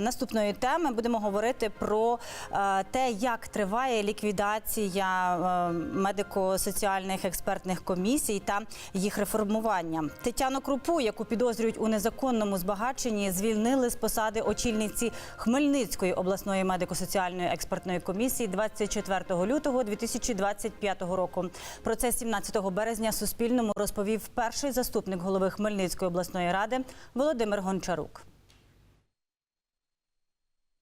Наступної теми будемо говорити про е, те, як триває ліквідація е, медико-соціальних експертних комісій та їх реформування. Тетяну Крупу, яку підозрюють у незаконному збагаченні, звільнили з посади очільниці Хмельницької обласної медико-соціальної експертної комісії 24 лютого 2025 року. Про це 17 березня Суспільному розповів перший заступник голови Хмельницької обласної ради Володимир Гончарук.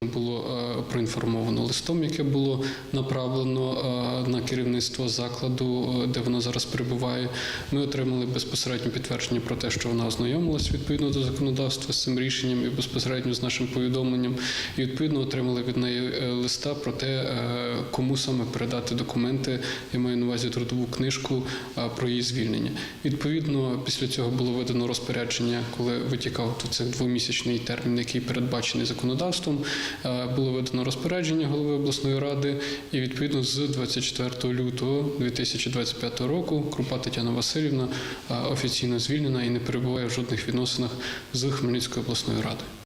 Було е, проінформовано листом, яке було направлено е, на керівництво закладу, е, де вона зараз перебуває. Ми отримали безпосередньо підтвердження про те, що вона ознайомилась відповідно до законодавства з цим рішенням і безпосередньо з нашим повідомленням. І відповідно отримали від неї листа про те, кому саме передати документи. Я маю на увазі трудову книжку про її звільнення. Відповідно, після цього було видано розпорядження, коли витікав цей двомісячний термін, який передбачений законодавством. Е, Було видано розпорядження голови обласної ради, і відповідно з 24 лютого 2025 року Крупа Тетяна Васильівна е, офіційно звільнена і не перебуває в жодних відносинах з Хмельницькою обласною радою.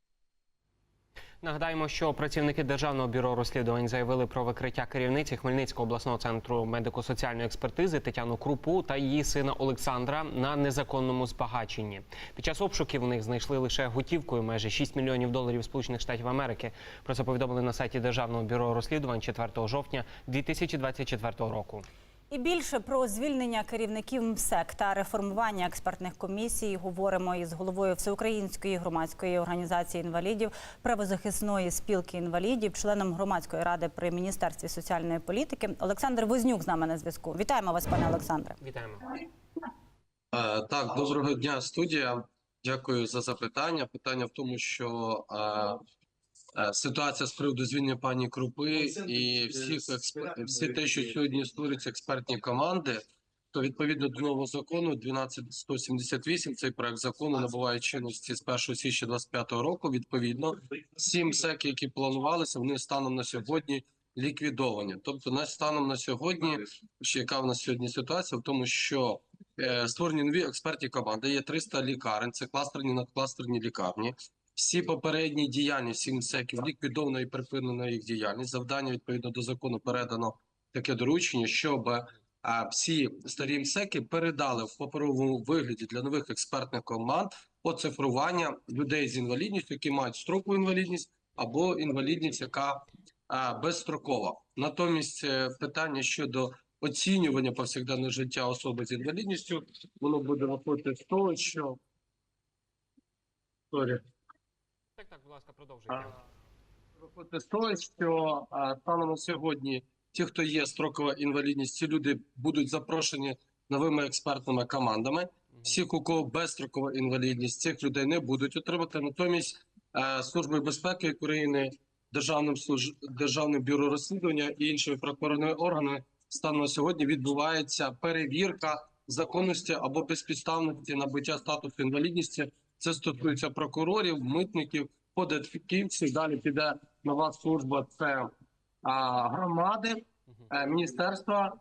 Нагадаємо, що працівники державного бюро розслідувань заявили про викриття керівниці Хмельницького обласного центру медико-соціальної експертизи Тетяну Крупу та її сина Олександра на незаконному збагаченні. Під час обшуків у них знайшли лише готівкою майже 6 мільйонів доларів Сполучених Штатів Америки. Про це повідомили на сайті державного бюро розслідувань 4 жовтня 2024 року. І більше про звільнення керівників МСЕК та реформування експертних комісій говоримо із головою Всеукраїнської громадської організації інвалідів, правозахисної спілки інвалідів, членом громадської ради при міністерстві соціальної політики. Олександр Вознюк з нами на зв'язку. Вітаємо вас, пане Олександре. Вітаємо. Е, Так, доброго дня, студія. Дякую за запитання. Питання в тому, що е, ситуація з приводу звільнення пані Крупи і всіх експ- всі те, що сьогодні створюються експертні команди, то відповідно до нового закону 12178, цей проект закону набуває чинності з 1 січня 2025 року. Відповідно, всі МСЕК, які планувалися, вони станом на сьогодні ліквідовані. Тобто, на станом на сьогодні, ще яка в нас сьогодні ситуація, в тому, що Е, створені нові експертні команди. Є 300 лікарень, це кластерні надкластерні лікарні. Всі попередні діяльні всіх МСЕКів ліквідовано і припинено їх діяльність. Завдання відповідно до закону передано таке доручення, щоб е, всі старі МСЕКи передали в паперовому вигляді для нових експертних команд оцифрування людей з інвалідністю, які мають строкову інвалідність або інвалідність, яка е, безстрокова. Натомість е, питання щодо оцінювання повсякденного життя особи з інвалідністю, воно буде виходити з того, що Сорі. Так, так, будь ласка, продовжуйте. виходити з того, що станом на сьогодні ті, хто є строкова інвалідність, ці люди будуть запрошені новими експертними командами. Всіх, у кого безстрокова інвалідність, цих людей не будуть отримати. Натомість е, Службою безпеки України, Державним служ... Державним бюро розслідування і іншими прокурорними органами станом на сьогодні відбувається перевірка законності або безпідставності набуття статусу інвалідності. Це стосується прокурорів, митників, податківців. Далі піде нова служба. Це а, громади, е, міністерства,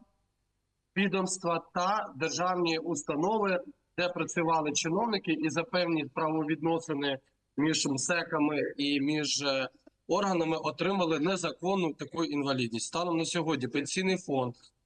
відомства та державні установи, де працювали чиновники, і за певні правовідносини між МСЕКами і між е, органами отримали незаконну таку інвалідність. Станом на сьогодні пенсійний фонд а,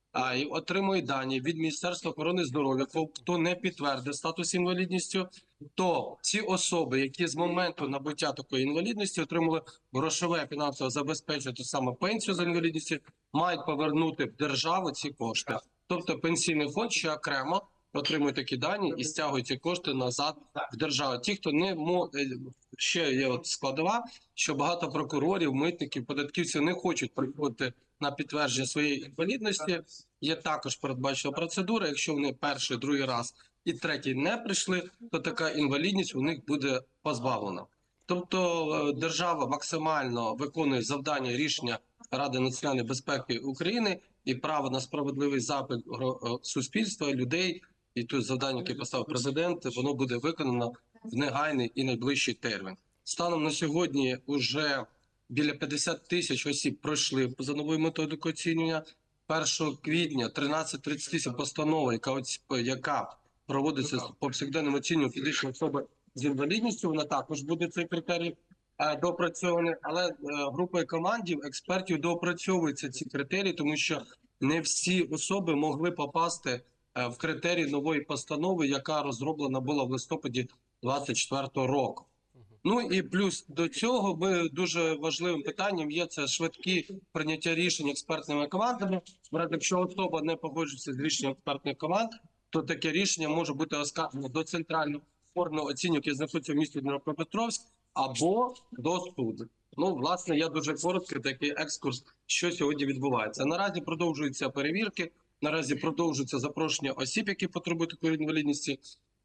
отримує дані від Міністерства охорони здоров'я. Хто- не підтвердив статус інвалідністю, то ці особи, які з моменту набуття такої інвалідності отримали грошове фінансове забезпечення, то саме пенсію за інвалідністю, мають повернути в державу ці кошти. Тобто пенсійний фонд ще окремо отримує такі дані і стягує ці кошти назад в державу. Ті, хто не мо е, ще є от складова, що багато прокурорів, митників, податківців не хочуть приходити на підтвердження своєї інвалідності. Є також передбачена процедура. Якщо вони перший, другий раз і третій не прийшли, то така інвалідність у них буде позбавлена. Тобто е, держава максимально виконує завдання рішення Ради національної безпеки України і право на справедливий запит е, суспільства, людей, і тут завдання, яке поставив президент, воно буде виконано в негайний і найближчий термін. Станом на сьогодні вже біля 50 тисяч осіб пройшли за новою методикою оцінювання. 1 квітня 1338 постанова, яка оць- яка проводиться з повсякденним оцінюванням фізичної особи з інвалідністю. Вона також буде цей критерій е, доопрацьований, але е, групою командів експертів доопрацьовуються ці критерії, тому що не всі особи могли попасти е, в критерії нової постанови, яка розроблена була в листопаді 24 року. Ну і плюс до цього ми дуже важливим питанням є це швидкі прийняття рішень експертними командами. Якщо особа не погоджується з рішенням експертних команд, то таке рішення може бути оскаржено до центрального органу оцінювання, який знаходиться в місті Дніпропетровськ, або до суду. Ну, власне, я дуже коротко такий екскурс, що сьогодні відбувається. Наразі продовжуються перевірки. Наразі продовжується запрошення осіб, які потребують такої інвалідності.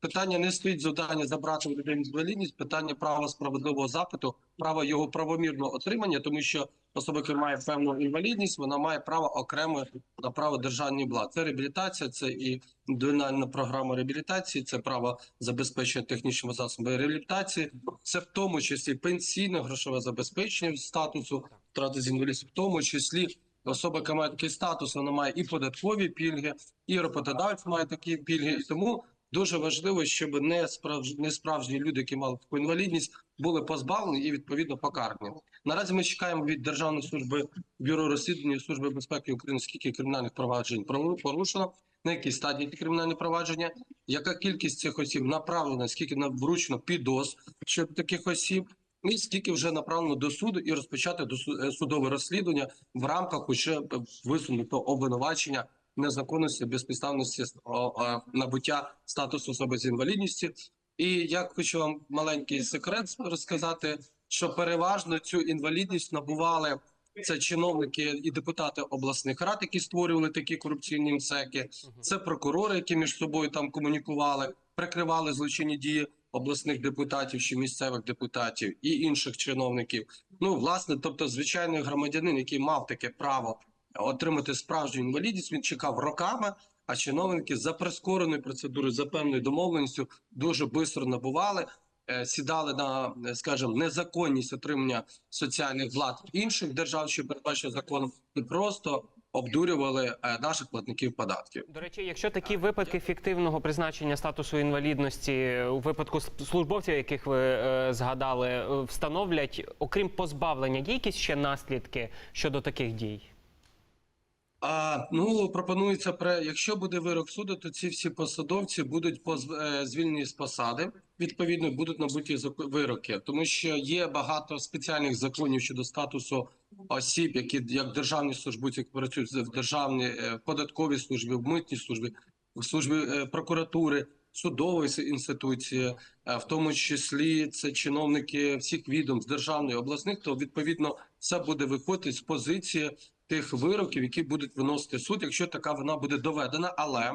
Питання не стоїть завдання забрати у людей інвалідність, питання права справедливого запиту, права його правомірного отримання, тому що особа, яка має певну інвалідність, вона має право окремо на право державної влади. Це реабілітація, це і індивідуальна програма реабілітації, це право забезпечення технічними засобами реабілітації, це в тому числі пенсійне грошове забезпечення статусу втрати з інвалідністю, в тому числі особа, яка має такий статус, вона має і податкові пільги, і роботодавець має такі пільги. І тому дуже важливо, щоб не справж... не справжні люди, які мали таку інвалідність, були позбавлені і відповідно покарані. Наразі ми чекаємо від Державної служби бюро розслідування Служби безпеки України, скільки кримінальних проваджень про- порушено, на якій стадії ті кримінальні провадження, яка кількість цих осіб направлена, скільки на вручено підоз щодо таких осіб. І скільки вже направлено до суду і розпочати е, судове розслідування в рамках уже висунутого обвинувачення незаконності, безпідставності набуття статусу особи з інвалідністю. І я хочу вам маленький секрет розказати, що переважно цю інвалідність набували це чиновники і депутати обласних рад, які створювали такі корупційні МСЕКи, це прокурори, які між собою там комунікували, прикривали злочинні дії обласних депутатів чи місцевих депутатів і інших чиновників. Ну, власне, тобто, звичайний громадянин, який мав таке право отримати справжню інвалідність, він чекав роками. А чиновники за прискореною процедурою, за певною домовленістю дуже швидко набували, е, сідали на, е, скажімо, незаконність отримання соціальних влад інших держав, що передбачено законом, і просто обдурювали е, наших платників податків. До речі, якщо такі випадки фіктивного призначення статусу інвалідності у випадку службовців, яких ви е, згадали, встановлять, окрім позбавлення, є якісь ще наслідки щодо таких дій? А ну пропонується при якщо буде вирок суду, то ці всі посадовці будуть позв... е, звільнені з посади. Відповідно, будуть набуті вироки, тому що є багато спеціальних законів щодо статусу осіб, які як державні службовці, які працюють в державній е, податковій службі, в митній службі, в службі е, прокуратури, судової інституції, в тому числі це чиновники всіх відомств державної обласних, то відповідно це буде виходити з позиції тих вироків, які будуть виносити суд, якщо така вона буде доведена, але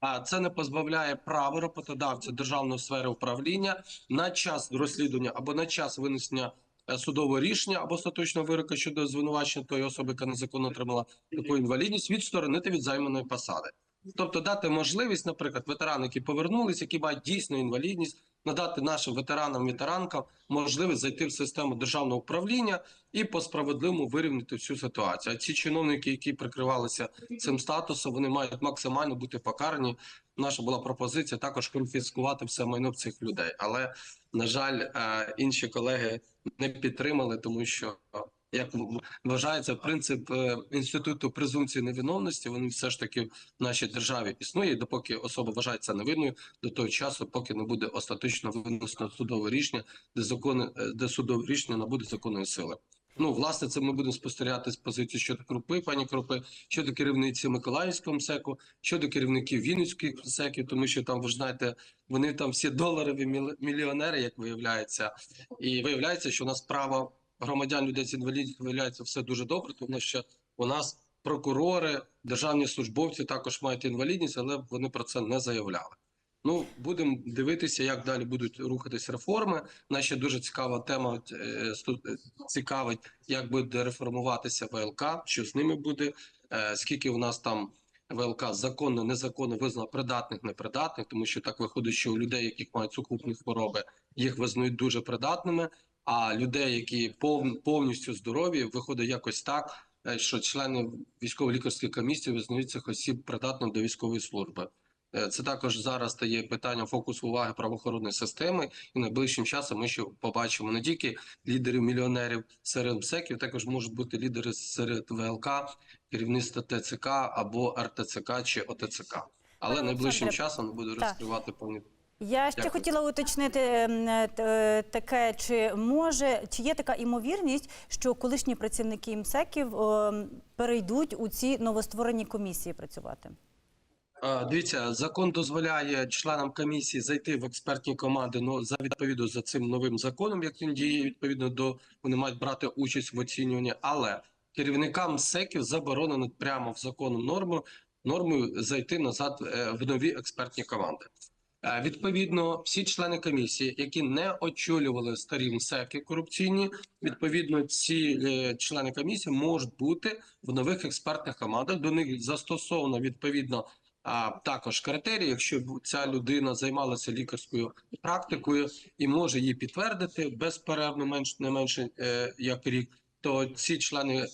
а це не позбавляє права роботодавця державної сфери управління на час розслідування або на час винесення е, судового рішення або остаточного вироку щодо звинувачення тої особи, яка незаконно отримала таку інвалідність, відсторонити від займаної посади. Тобто дати можливість, наприклад, ветеранам, які повернулись, які мають дійсну інвалідність, надати нашим ветеранам ветеранкам можливість зайти в систему державного управління і по справедливому вирівняти всю ситуацію. А ці чиновники, які прикривалися цим статусом, вони мають максимально бути покарані. Наша була пропозиція також конфіскувати все майно цих людей. Але на жаль, е, інші колеги не підтримали, тому що як вважається принцип е, інституту презумпції невиновності, вони все ж таки в нашій державі існує. Допоки особа вважається невинною, до того часу, поки не буде остаточно винесено судове рішення, де закони, е, де судове рішення набуде законної сили. Ну, власне, це ми будемо спостерігати з позиції щодо Крупи, пані Крупи, щодо керівниці Миколаївського МСЕКу, щодо керівників Вінницьких МСЕКів, тому що там, ви ж знаєте, вони там всі доларові міл- мільйонери, як виявляється. І виявляється, що у нас право громадян людей з інвалідністю виявляється все дуже добре, тому що у нас прокурори, державні службовці також мають інвалідність, але вони про це не заявляли. Ну, будемо дивитися, як далі будуть рухатись реформи. Ще дуже цікава тема е, цікавить, як буде реформуватися ВЛК, що з ними буде, е, скільки у нас там ВЛК законно, незаконно визнано придатних, непридатних, тому що так виходить, що у людей, яких мають сукупні хвороби, їх визнають дуже придатними. А людей, які пов- повністю здорові, виходить якось так, е, що члени військово-лікарської комісії визнають цих осіб придатним до військової служби. Е, Це також зараз стає питанням фокусу уваги правоохоронної системи, і найближчим часом ми ще побачимо не тільки лідерів мільйонерів серед МСЕКів, також можуть бути лідери серед ВЛК, керівництва ТЦК або РТЦК чи ОТЦК. Але найближчим часом так. розкривати повні. Я ще Дякую. хотіла уточнити ем, е, е, таке, чи може чи є така імовірність, що колишні працівники МСЕКів перейдуть у ці новостворені комісії працювати? Е, Дивіться, закон дозволяє членам комісії зайти в експертні команди. Ну за відповідно за цим новим законом, як він діє, відповідно до вони мають брати участь в оцінюванні. Але керівникам СЕКів заборонено прямо в законну норму нормою зайти назад в нові експертні команди. Е, Відповідно, всі члени комісії, які не очолювали старі МСЕКи корупційні, відповідно, ці е, члени комісії можуть бути в нових експертних командах. До них застосовано відповідно а також критерії, якщо ця людина займалася лікарською практикою і може її підтвердити безперервно, менш не менше е, як рік, то ці члени,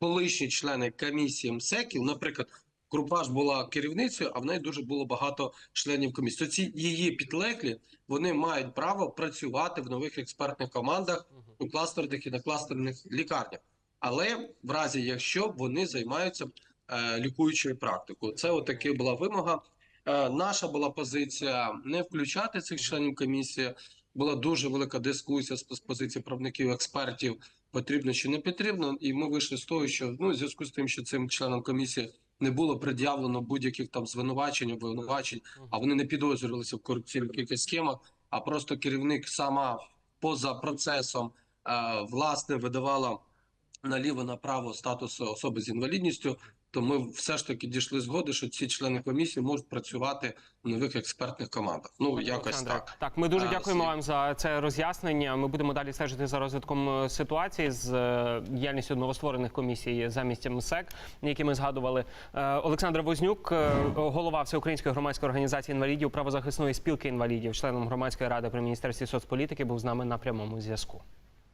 колишні члени комісії МСЕКів, наприклад, Крупаш була керівницею, а в неї дуже було багато членів комісії. То ці її підлеглі вони мають право працювати в нових експертних командах у кластерних і некластерних лікарнях. Але в разі, якщо вони займаються е, лікуючою практикою, це отаки була вимога. Е, наша була позиція не включати цих членів комісії. Була дуже велика дискусія з, з позиції правників експертів, потрібно чи не потрібно. І ми вийшли з того, що ну в зв'язку з тим, що цим членам комісії не було пред'явлено будь-яких там звинувачень, обвинувачень, а вони не підозрювалися в корупційних якихось схемах, а просто керівник сама поза процесом е, власне видавала наліво направо статус особи з інвалідністю. То ми все ж таки дійшли згоди, що ці члени комісії можуть працювати в нових експертних командах. Ну якось так. Так, ми дуже дякуємо вам за це роз'яснення. Ми будемо далі стежити за розвитком е, ситуації з е, діяльністю новостворених комісій замість МСЕК, які ми згадували. Е, Олександр Вознюк, е, голова Всеукраїнської громадської організації інвалідів, правозахисної спілки інвалідів, членом громадської ради при міністерстві соцполітики, був з нами на прямому зв'язку.